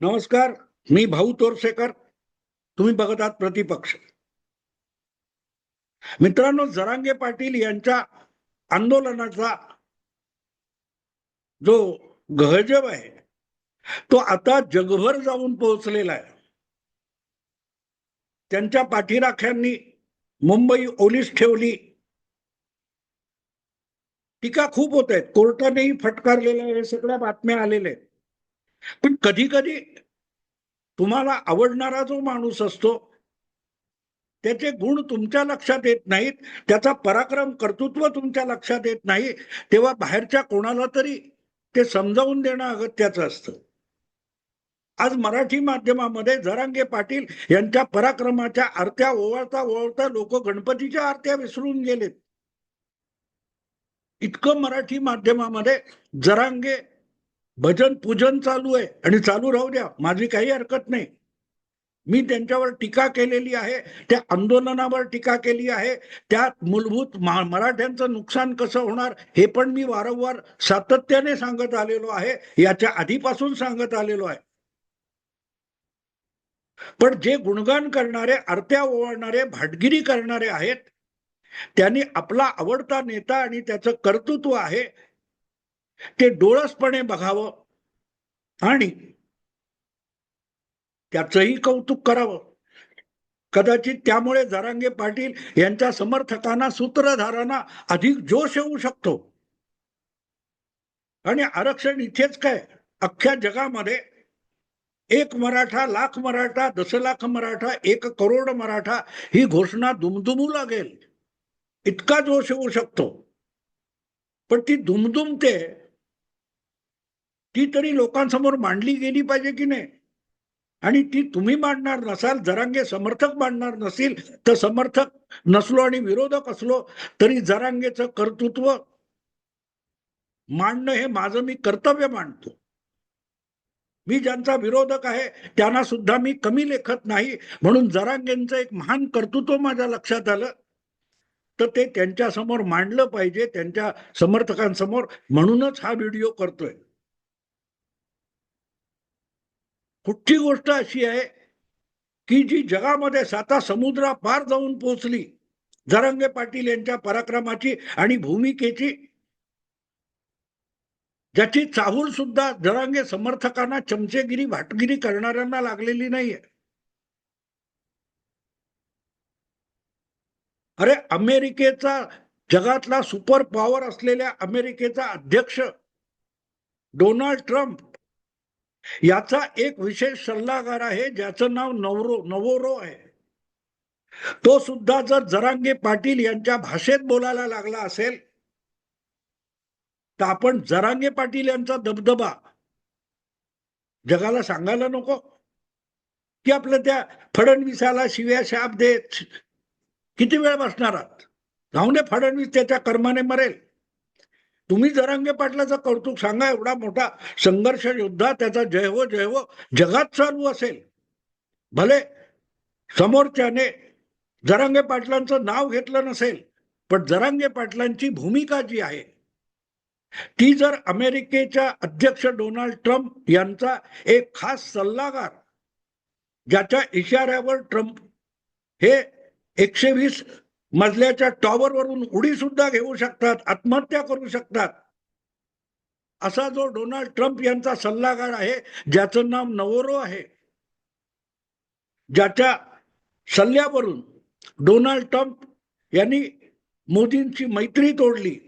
नमस्कार मी भाऊ तोरसेकर. तुम्ही बघत आहात प्रतिपक्ष. मित्रांनो जरांगे पाटील यांच्या आंदोलनाचा जो गहजब आहे तो आता जगभर जाऊन पोहोचलेला आहे. त्यांच्या पाठीराख्यांनी मुंबई ओलीस ठेवली. टीका खूप होत आहेत. कोर्टानेही फटकारलेल्या हे सगळ्या बातम्या आलेल्या आहेत. पण कधी कधी तुम्हाला आवडणारा जो माणूस असतो त्याचे गुण तुमच्या लक्षात येत नाहीत त्याचा पराक्रम कर्तृत्व तुमच्या लक्षात येत नाही तेव्हा बाहेरच्या कोणाला तरी ते समजावून देणं अगत्याचं असतं. आज मराठी माध्यमामध्ये जरांगे पाटील यांच्या पराक्रमाच्या आरत्या ओवाळता ओवाळता लोक गणपतीच्या आरत्या विसरून गेलेत. इतकं मराठी माध्यमामध्ये जरांगे भजन पूजन चालू आहे आणि चालू राहू द्या माझी काही हरकत नाही. मी त्यांच्यावर टीका केलेली आहे त्या आंदोलनावर टीका केली आहे त्यात मूलभूत मराठ्यांचं नुकसान कसं होणार हे पण मी वारंवार सातत्याने सांगत आलेलो आहे याच्या आधीपासून सांगत आलेलो आहे. पण जे गुणगान करणारे आरत्या ओवाळणारे भाटगिरी करणारे आहेत त्यांनी आपला आवडता नेता आणि त्याचं कर्तृत्व आहे ते डोळसपणे बघावं आणि त्याचंही कौतुक करावं. कदाचित त्यामुळे जरांगे पाटील यांच्या समर्थकांना सूत्रधारांना अधिक जोश येऊ शकतो. आणि आरक्षण इथेच काय? अख्ख्या जगामध्ये एक मराठा लाख मराठा दशलाख मराठा एक करोड मराठा ही घोषणा दुमदुमू लागेल. इतका जोश येऊ शकतो. पण ती दुमदुमते ती तरी लोकांसमोर मांडली गेली पाहिजे की नाही? आणि ती तुम्ही मांडणार नसाल जरांगे समर्थक मांडणार नसतील तर समर्थक नसलो आणि विरोधक असलो तरी जरांगेचं कर्तृत्व मांडणं हे माझं मी कर्तव्य मांडतो. मी ज्यांचा विरोधक आहे त्यांना सुद्धा मी कमी लेखत नाही म्हणून जरांगेंचं एक महान कर्तृत्व माझ्या लक्षात आलं तर ते त्यांच्यासमोर मांडलं पाहिजे त्यांच्या समर्थकांसमोर म्हणूनच हा व्हिडिओ करतोय. कुठची गोष्ट अशी आहे की जी जगामध्ये साता समुद्रा पार जाऊन पोहोचली जरंगे पाटील यांच्या पराक्रमाची आणि भूमिकेची ज्याची चाहूल सुद्धा जरांगे समर्थकांना चमचेगिरी भाटगिरी करणाऱ्यांना लागलेली नाहीये. अरे अमेरिकेचा जगातला सुपर पॉवर असलेल्या अमेरिकेचा अध्यक्ष डोनाल्ड ट्रम्प याचा एक विशेष सल्लागार आहे ज्याचं नाव नवरो नवोरो आहे. तो सुद्धा जर जरांगे पाटील यांच्या भाषेत बोलायला लागला असेल तर आपण जरांगे पाटील यांचा दबदबा जगाला सांगायला नको. की आपलं त्या फडणवीसाला शिव्या शाप देत. किती वेळ बसणार आहात? जाऊन फडणवीस त्याच्या कर्माने मरेल. तुम्ही जरांगे पाटलाचं कौतुक सांगा एवढा मोठा संघर्ष योद्धा त्याचा जय हो जय हो जगात चालू असेल. भले समोरच्याने जरांगे पाटलांचं नाव घेतलं नसेल पण जरांगे पाटलांची भूमिका जी आहे ती जर अमेरिकेच्या अध्यक्ष डोनाल्ड ट्रम्प यांचा एक खास सल्लागार ज्याच्या इशाऱ्यावर ट्रम्प हे एकशे वीस मजल्याच्या टॉवर वरून उडी सुद्धा घेऊ शकतात आत्महत्या करू शकतात. असा जो डोनाल्ड ट्रम्प यांचा सल्लागार आहे ज्याचं नाव नवोरो आहे ज्याच्या सल्ल्यावरून डोनाल्ड ट्रम्प यांनी मोदींची मैत्री तोडली.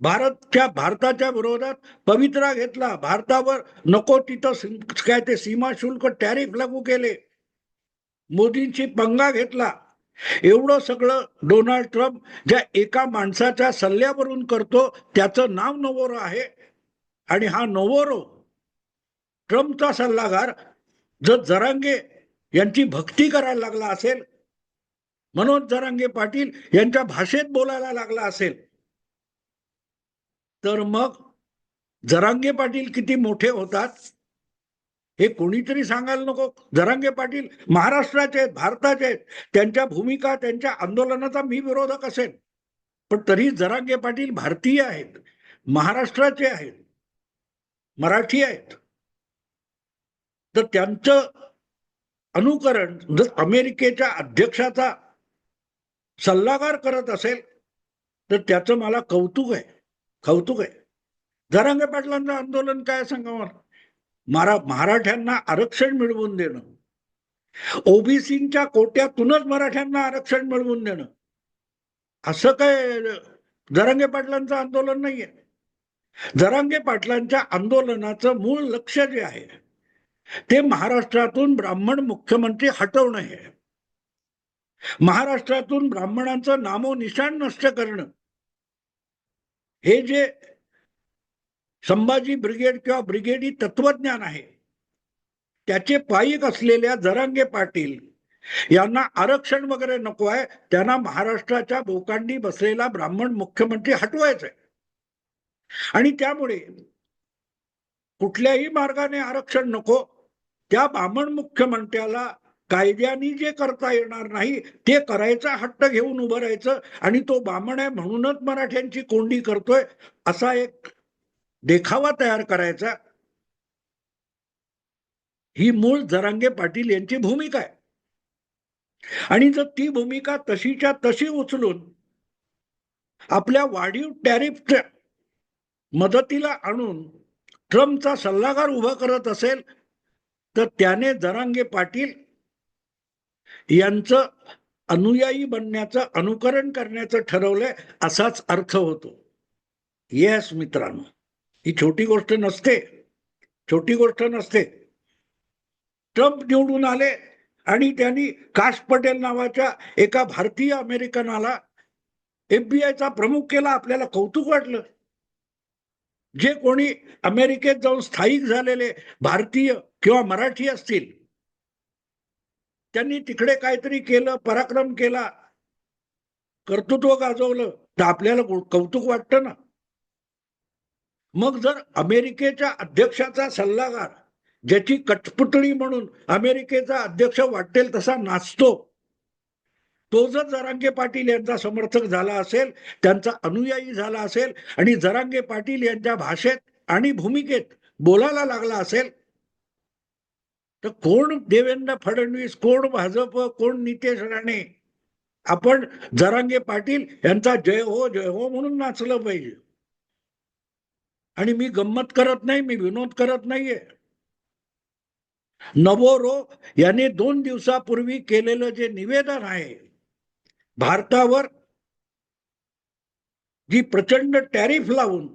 भारतच्या भारताच्या विरोधात पवित्रा घेतला. भारतावर नको तिथं काय ते सीमा शुल्क टॅरिफ लागू केले. मोदींची पंगा घेतला. एवढं सगळं डोनाल्ड ट्रम्प ज्या एका माणसाच्या सल्ल्यावरून करतो त्याचं नाव नवोरो आहे. आणि हा नवोरो ट्रम्पचा सल्लागार जर जरांगे यांची भक्ती करायला लागला असेल मनोज जरांगे पाटील यांच्या भाषेत बोलायला लागला असेल तर मग जरांगे पाटील किती मोठे होतात? हे कोणीतरी सांगायला नको. जरांगे पाटील महाराष्ट्राचे आहेत भारताचे आहेत. त्यांच्या भूमिका त्यांच्या आंदोलनाचा मी विरोधक असेल पण तरी जरांगे पाटील भारतीय आहेत महाराष्ट्राचे आहेत मराठी आहेत. तर त्यांचं अनुकरण जर अमेरिकेच्या अध्यक्षाचा सल्लागार करत असेल तर त्याचं मला कौतुक आहे. कौतुक आहे. जरांगे पाटलांचं आंदोलन काय सांगा मला मारा मराठ्यांना आरक्षण मिळवून देणं. ओबीसीच्या कोट्यातूनच मराठ्यांना आरक्षण मिळवून देणं. असं काय जरांगे पाटलांचं आंदोलन नाहीये. जरांगे पाटलांच्या आंदोलनाचं मूळ लक्ष जे आहे ते महाराष्ट्रातून ब्राह्मण मुख्यमंत्री हटवणं हे. आहे. महाराष्ट्रातून ब्राह्मणांचं नामोनिशाण नष्ट करणं. हे जे संभाजी ब्रिगेड किंवा ब्रिगेडी तत्वज्ञान आहे. त्याचे पायिक असलेल्या जरांगे पाटील यांना आरक्षण वगैरे नको आहे. त्यांना महाराष्ट्राच्या बोकांडी बसलेला ब्राह्मण मुख्यमंत्री हटवायचा आहे आणि त्यामुळे कुठल्याही मार्गाने आरक्षण नको. त्या ब्राह्मण मुख्यमंत्र्याला कायद्याने जे करता येणार नाही ते करायचा हट्ट घेऊन उभं राहायचं. आणि तो ब्राह्मण आहे म्हणूनच मराठ्यांची कोंडी करतोय. असा एक देखावा तयार करायचा. ही मूळ जरांगे पाटील यांची भूमिका आहे. आणि जर ती भूमिका तशीच्या तशी उचलून आपल्या वाढीव टॅरिफच्या मदतीला आणून ट्रम्पचा सल्लागार उभा करत असेल तर त्याने जरांगे पाटील यांचं अनुयायी बनण्याचं अनुकरण करण्याचं ठरवलंय असाच अर्थ होतो. येस मित्रांनो. ही छोटी गोष्ट नसते. छोटी गोष्ट नसते. ट्रम्प निवडून आले आणि त्यांनी काश पटेल नावाच्या एका भारतीय अमेरिकनाला एफबीआयचा प्रमुख केला आपल्याला कौतुक वाटलं. जे कोणी अमेरिकेत जाऊन स्थायिक झालेले भारतीय किंवा मराठी असतील त्यांनी तिकडे काहीतरी केलं पराक्रम केला कर्तृत्व गाजवलं तर आपल्याला कौतुक वाटतं ना. मग जर अमेरिकेच्या अध्यक्षाचा सल्लागार ज्याची कठपुतळी म्हणून अमेरिकेचा अध्यक्ष वाटेल तसा नाचतो तो जर जरांगे पाटील यांचा समर्थक झाला असेल त्यांचा अनुयायी झाला असेल आणि जरांगे पाटील यांच्या भाषेत आणि भूमिकेत बोलायला लागला असेल तर कोण देवेंद्र फडणवीस कोण भाजप कोण नितेश राणे आपण जरांगे पाटील यांचा जय हो जय हो म्हणून नाचलं पाहिजे. आणि मी गंमत करत नाही मी विनोद करत नाहीये. नवोरो याने दोन दिवसापूर्वी केलेलं जे निवेदन आहे भारतावर जी प्रचंड टॅरिफ लावून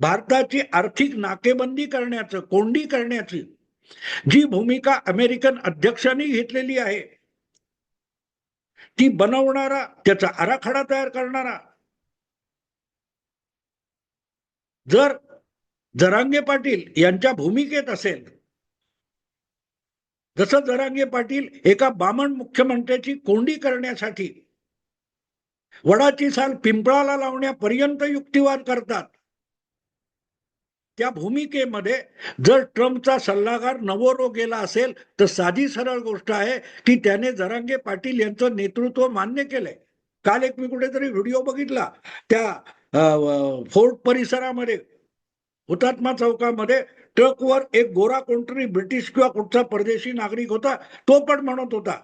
भारताची आर्थिक नाकेबंदी करण्याचं कोंडी करण्याची जी भूमिका अमेरिकन अध्यक्षांनी घेतलेली आहे ती बनवणारा त्याचा आराखडा तयार करणारा जर जरांगे पाटील यांच्या भूमिकेत असेल जसं जरांगे पाटील एका बामण मुख्यमंत्र्याची कोंडी करण्यासाठी वडाची साल पिंपळाला लावण्यापर्यंत युक्तिवाद करतात त्या भूमिकेमध्ये जर ट्रम्पचा सल्लागार नवोरो गेला असेल तर साधी सरळ गोष्ट आहे की त्याने जरांगे पाटील यांचं नेतृत्व मान्य केलंय. काल एक मी कुठेतरी व्हिडिओ बघितला त्या फोर्ट परिसरामध्ये हुतात्मा चौकामध्ये ट्रकवर एक गोरा कोणतरी ब्रिटिश किंवा कुठचा परदेशी नागरिक होता तो पण म्हणत होता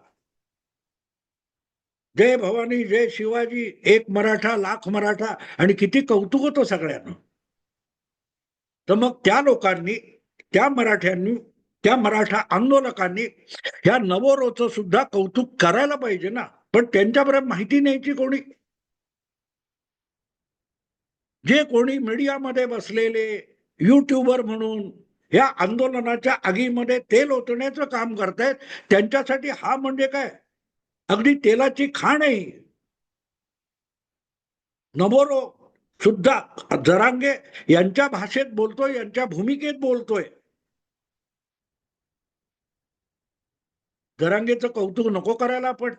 जय भवानी जय शिवाजी एक मराठा लाख मराठा आणि किती कौतुक होतं सगळ्यांना. तर मग त्या लोकांनी त्या मराठ्यांनी त्या मराठा आंदोलकांनी ह्या नवोरोचं सुद्धा कौतुक करायला पाहिजे ना. पण त्यांच्याबरोबर माहिती न्यायची कोणी? जे कोणी मीडियामध्ये बसलेले युट्यूबर म्हणून या आंदोलनाच्या आगीमध्ये तेल ओतण्याचं काम करतायत त्यांच्यासाठी हा म्हणजे काय? अगदी तेलाची खाण आहे नमोरो सुद्धा जरांगे यांच्या भाषेत बोलतोय यांच्या भूमिकेत बोलतोय. जरांगेचं कौतुक नको करायला पण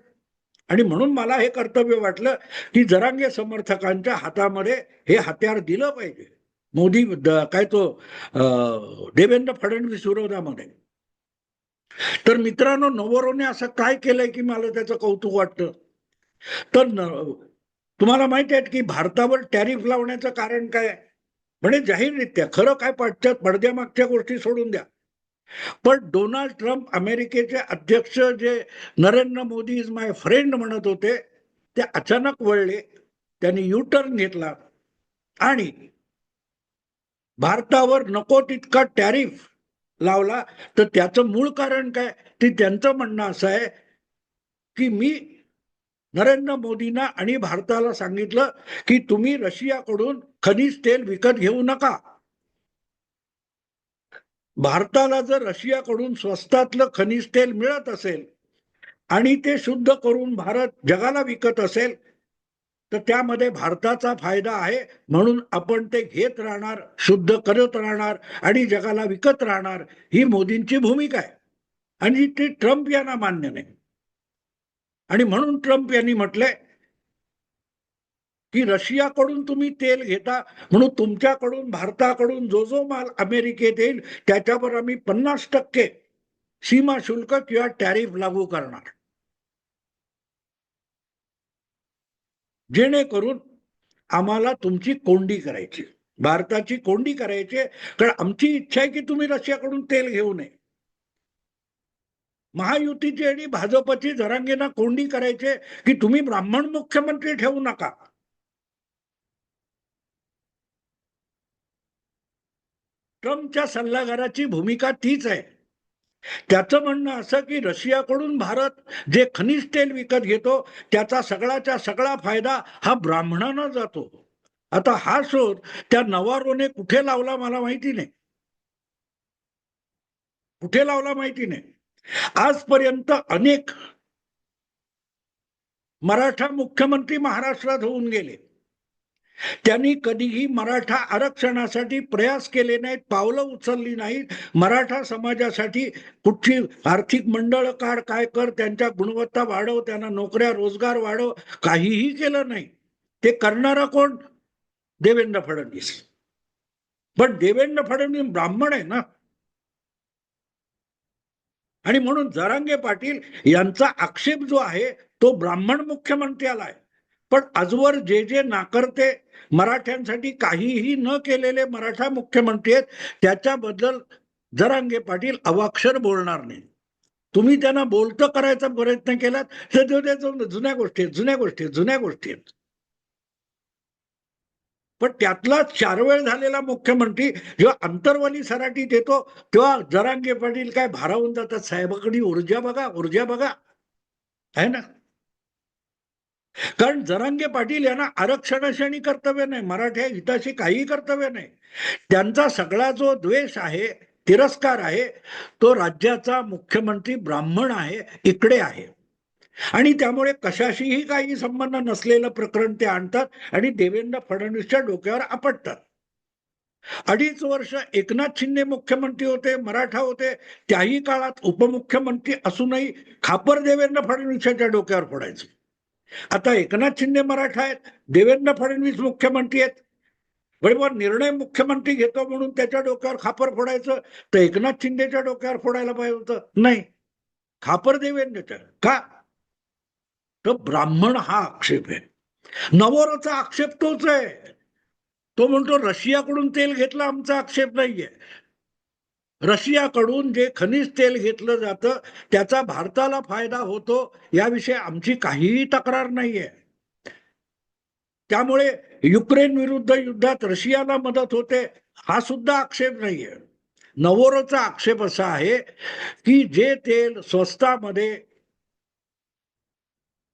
आणि म्हणून मला हे कर्तव्य वाटलं की जरांगे समर्थकांच्या हातामध्ये हे हत्यार दिलं पाहिजे. मोदी काय तो देवेंद्र फडणवीस विरोधामध्ये. तर मित्रांनो नवरोने असं काय केलंय की मला त्याचं कौतुक वाटतं? तर तुम्हाला माहिती आहे की भारतावर टॅरिफ लावण्याचं कारण काय? म्हणजे जाहीररित्या खरं काय पाठच्या पडद्यामागच्या गोष्टी सोडून द्या. पण डोनाल्ड ट्रम्प अमेरिकेचे अध्यक्ष जे Narendra Modi is my friend म्हणत होते ते अचानक वळले त्यांनी यू टर्न घेतला. आणि भारतावर नको तितका टॅरिफ लावला. तर त्याचं मूळ कारण काय? ते त्यांचं म्हणणं असं आहे की मी नरेंद्र मोदींना आणि भारताला सांगितलं की तुम्ही रशियाकडून खनिज तेल विकत घेऊ नका. भारताला जर रशियाकडून स्वस्तातलं खनिज तेल मिळत असेल आणि ते शुद्ध करून भारत जगाला विकत असेल तर त्यामध्ये भारताचा फायदा आहे. म्हणून आपण ते घेत राहणार शुद्ध करत राहणार आणि जगाला विकत राहणार ही मोदींची भूमिका आहे. आणि ती ट्रम्प यांना मान्य नाही. आणि म्हणून ट्रम्प यांनी म्हटलंय की रशियाकडून तुम्ही तेल घेता म्हणून तुमच्याकडून भारताकडून जो जो माल अमेरिकेत येईल त्याच्यावर आम्ही पन्नास टक्के सीमा शुल्क किंवा टॅरिफ लागू करणार. जेणेकरून आम्हाला तुमची कोंडी करायची. भारताची कोंडी करायची आहे. कारण आमची इच्छा आहे की तुम्ही रशियाकडून तेल घेऊ नये. महायुतीची आणि भाजपची जरांगेना कोंडी करायचे की तुम्ही ब्राह्मण मुख्यमंत्री ठेवू नका. ट्रम्पच्या सल्लागाराची भूमिका तीच आहे. त्याचं म्हणणं असं की रशियाकडून भारत जे खनिज तेल विकत घेतो त्याचा सगळाच्या सगळा फायदा हा ब्राह्मणांना जातो. आता हा शोध त्या नवारोने कुठे लावला मला माहिती नाही. कुठे लावला माहिती नाही. आजपर्यंत अनेक मराठा मुख्यमंत्री महाराष्ट्रात होऊन गेले. त्यांनी कधीही मराठा आरक्षणासाठी प्रयास केले नाहीत पावलं उचलली नाहीत. मराठा समाजासाठी कुठची आर्थिक मंडळ काढ काय कर त्यांच्या गुणवत्ता वाढव त्यांना नोकऱ्या रोजगार वाढव काहीही केलं नाही. ते करणारा कोण? देवेंद्र फडणवीस. पण देवेंद्र फडणवीस ब्राह्मण आहे ना. आणि म्हणून जरांगे पाटील यांचा आक्षेप जो आहे तो ब्राह्मण मुख्यमंत्र्याला आहे. पण आजवर जे जे नाकर्ते मराठ्यांसाठी काहीही न केलेले मराठा मुख्यमंत्री आहेत त्याच्याबद्दल जरांगे पाटील अवाक्षर बोलणार नाही. तुम्ही त्यांना बोलतं करायचा प्रयत्न केलात तर जुन्या गोष्टी आहेत जुन्या गोष्टी आहेत जुन्या गोष्टी आहेत. पण त्यातला चार वेळ झालेला मुख्यमंत्री जेव्हा अंतरवाली सराटीत येतो तेव्हा जरांगे पाटील काय भारावून जातात साहेबाकडे ऊर्जा बघा ऊर्जा बघा. आहे ना? कारण जरांगे पाटील यांना आरक्षणाशी आणि कर्तव्य नाही. मराठ्या हिताशी काही कर्तव्य नाही. त्यांचा सगळा जो द्वेष आहे तिरस्कार आहे तो राज्याचा मुख्यमंत्री ब्राह्मण आहे इकडे आहे. आणि त्यामुळे कशाशीही काही संबंध नसलेलं प्रकरण ते आणतात आणि देवेंद्र फडणवीसच्या डोक्यावर आपटतात. अडीच वर्ष एकनाथ शिंदे मुख्यमंत्री होते मराठा होते त्याही काळात उपमुख्यमंत्री असूनही खापर देवेंद्र फडणवीसांच्या डोक्यावर फोडायचे आता एकनाथ शिंदे मराठा आहेत देवेंद्र फडणवीस मुख्यमंत्री आहेत. बरोबर निर्णय मुख्यमंत्री घेतो म्हणून त्याच्या डोक्यावर खापर फोडायचं तर एकनाथ शिंदेच्या डोक्यावर फोडायला पाहिजे होतं. नाही. खापर देवेंद्रच्या. का? तर ब्राह्मण हा आक्षेप आहे. नवोरचा आक्षेप तोच आहे. तो म्हणतो रशियाकडून तेल घेतलं आमचा आक्षेप नाहीये. रशियाकडून जे खनिज तेल घेतलं जातं त्याचा भारताला फायदा होतो याविषयी आमची काहीही तक्रार नाहीये. त्यामुळे युक्रेन विरुद्ध युद्धात रशियाला मदत होते हा सुद्धा आक्षेप नाहीये. नवोरचा आक्षेप असा आहे की जे तेल स्वस्तामध्ये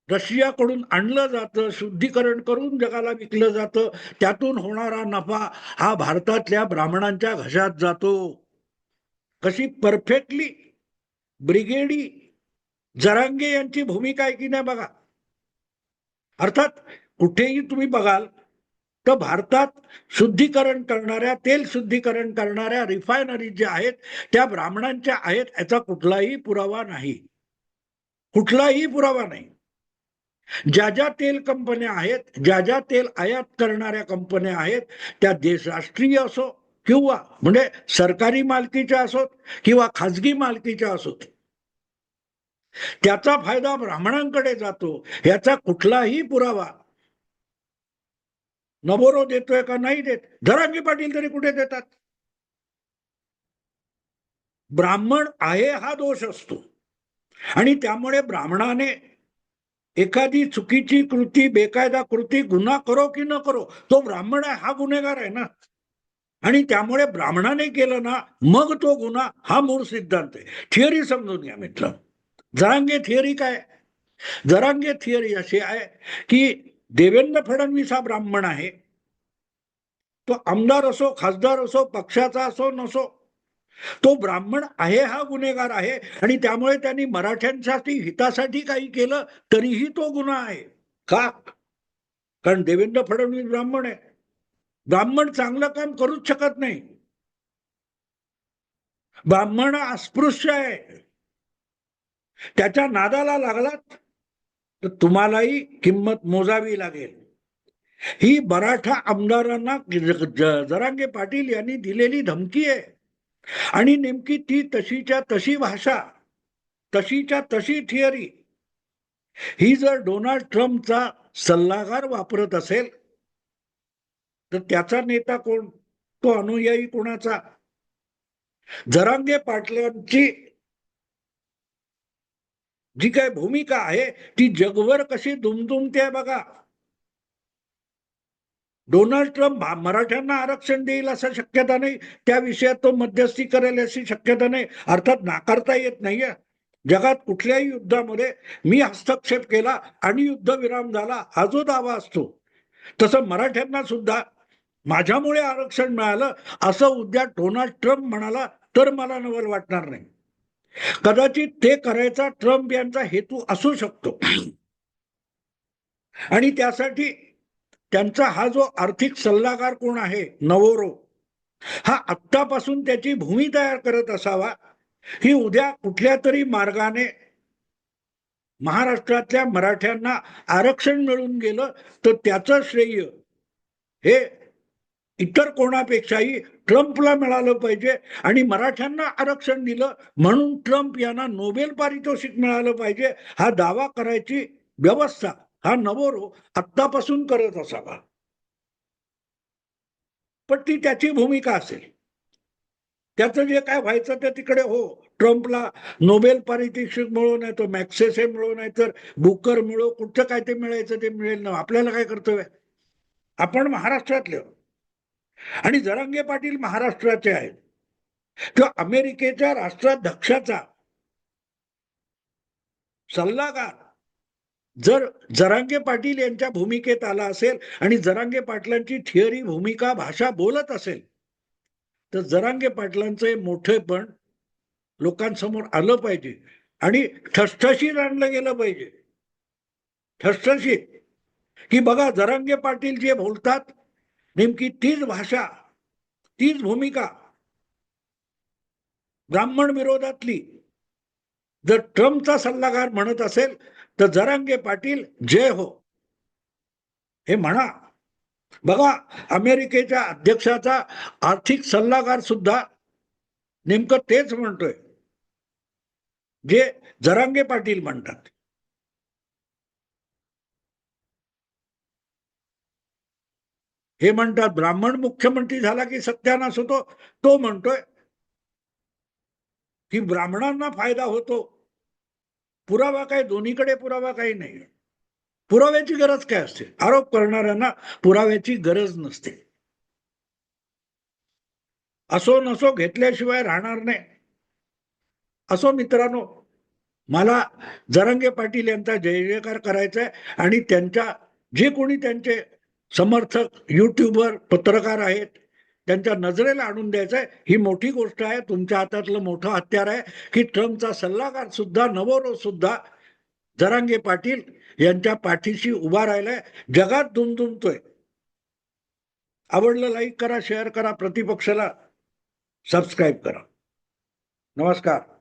रशियाकडून आणलं जातं शुद्धीकरण करून जगाला विकलं जातं त्यातून होणारा नफा हा भारतातल्या ब्राह्मणांच्या घशात जातो. कशी परफेक्टली ब्रिगेडी जरांगे यांची भूमिका आहे की नाही बघा? अर्थात कुठेही तुम्ही बघाल तर भारतात शुद्धीकरण करणाऱ्या तेल शुद्धीकरण करणाऱ्या रिफायनरी ज्या आहेत त्या ब्राह्मणांच्या आहेत याचा कुठलाही पुरावा नाही. कुठलाही पुरावा नाही. ज्या ज्या तेल कंपन्या आहेत ज्या ज्या तेल आयात करणाऱ्या कंपन्या आहेत त्या देश राष्ट्रीय असो किंवा म्हणजे सरकारी मालकीच्या असोत किंवा खाजगी मालकीच्या असोत त्याचा फायदा ब्राह्मणांकडे जातो याचा कुठलाही पुरावा नबोरो देतोय का नाही देत धरांगी पाटील तरी कुठे देतात? ब्राह्मण आहे हा दोष असतो. आणि त्यामुळे ब्राह्मणाने एखादी चुकीची कृती बेकायदा कृती गुन्हा करो की न करो तो ब्राह्मण आहे हा गुन्हेगार आहे ना? आणि त्यामुळे ब्राह्मणाने केलं ना मग तो गुन्हा हा मूळ सिद्धांत आहे. थिअरी समजून घ्या मित्र. जरांगे थिअरी काय? जरांगे थिअरी अशी आहे की देवेंद्र फडणवीस हा ब्राह्मण आहे. तो आमदार असो खासदार असो पक्षाचा असो नसो. तो ब्राह्मण आहे हा गुन्हेगार आहे. आणि त्यामुळे त्यांनी मराठ्यांसाठी हितासाठी काही केलं तरीही तो गुन्हा आहे. का? कारण देवेंद्र फडणवीस ब्राह्मण आहे. ब्राह्मण चांगलं काम करूच शकत नाही. ब्राह्मण अस्पृश्य आहे. त्याच्या नादाला लागलात तर तुम्हालाही किंमत मोजावी लागेल. ही मराठा आमदारांना ज- जरांगे पाटील यांनी दिलेली धमकी आहे. आणि नेमकी ती तशीच्या तशी भाषा तशीच्या तशी थिअरी ही जर डोनाल्ड ट्रम्पचा सल्लागार वापरत असेल तर त्याचा नेता कोण? तो अनुयायी कोणाचा? जरांगे पाटलांची जी काय भूमिका आहे ती जगभर कशी दुमदुमते आहे बघा. डोनाल्ड ट्रम्प मराठ्यांना आरक्षण देईल असं शक्यता नाही. त्या विषयात तो मध्यस्थी करेल अशी शक्यता नाही. अर्थात नाकारता येत नाहीये. जगात कुठल्याही युद्धामध्ये मी हस्तक्षेप केला आणि युद्धविराम झाला. हा जो दावा असतो. तसं मराठ्यांना सुद्धा माझ्यामुळे आरक्षण मिळालं असं उद्या डोनाल्ड ट्रम्प म्हणाला तर मला नवल वाटणार नाही. कदाचित ते करायचा ट्रम्प यांचा हेतू असू शकतो. आणि त्यासाठी त्यांचा हा जो आर्थिक सल्लागार कोण आहे नवोरो हा आत्तापासून त्याची भूमी तयार करत असावा ही उद्या कुठल्या तरी मार्गाने महाराष्ट्रातल्या मराठ्यांना आरक्षण मिळून गेलं तर त्याचं श्रेय हे इतर कोणापेक्षाही ट्रम्पला मिळालं पाहिजे. आणि मराठ्यांना आरक्षण दिलं म्हणून ट्रम्प यांना नोबेल पारितोषिक मिळालं पाहिजे. हा दावा करायची व्यवस्था हा नवोरो आत्तापासून करत असावा. पण ती त्याची भूमिका असेल. त्याचं जे काय व्हायचं ते तिकडे हो ट्रम्पला नोबेल पारितोषिक मिळो नाही तर मॅक्सेसे मिळो नाही तर बुकर मिळो कुठचं काय ते मिळायचं ते मिळेल ना आपल्याला काय कर्तव्य आहे? आपण महाराष्ट्रातले हो आणि जरांगे पाटील महाराष्ट्राचे आहेत. किंवा अमेरिकेच्या राष्ट्राध्यक्षाचा सल्लागार. जर जरांगे पाटील यांच्या भूमिकेत आला असेल आणि जरांगे पाटलांची थिअरी भूमिका भाषा बोलत असेल तर जरांगे पाटलांचं हे मोठेपण लोकांसमोर आलं पाहिजे आणि ठसठशीत आणलं गेलं पाहिजे. ठसठशीत. की बघा जरांगे पाटील जे बोलतात नेमकी तीच भाषा तीच भूमिका. ब्राह्मण विरोधातली. जर ट्रम्पचा सल्लागार म्हणत असेल तर जरांगे पाटील जय हो. हे म्हणा. बघा अमेरिकेच्या अध्यक्षाचा आर्थिक सल्लागार सुद्धा नेमकं तेच म्हणतोय. जे जरांगे पाटील म्हणतात. हे म्हणतात ब्राह्मण मुख्यमंत्री झाला की सत्यानाश होतो? तो म्हणतोय की ब्राह्मणांना फायदा होतो. पुरावा काय? दोन्हीकडे पुरावा काही नाही. पुराव्याची गरज काय असते? आरोप करणाऱ्यांना पुराव्याची गरज नसते. असो नसो घेतल्याशिवाय राहणार नाही. असो मित्रांनो मला जरंगे पाटील यांचा जय जयकार करायचा आहे आणि त्यांच्या जे कोणी त्यांचे समर्थक युट्यूबर पत्रकार आहेत. त्यांच्या नजरेला आणून द्यायचं आहे ही मोठी गोष्ट आहे. तुमच्या हातातलं मोठं हत्यार आहे की ट्रम्पचा सल्लागार सुद्धा नवोरो सुद्धा जरांगे पाटील यांच्या पाठीशी उभा राहिलाय. जगात दुमदुमतोय. आवडलं लाईक करा शेअर करा प्रतिपक्षाला सबस्क्राईब करा. नमस्कार.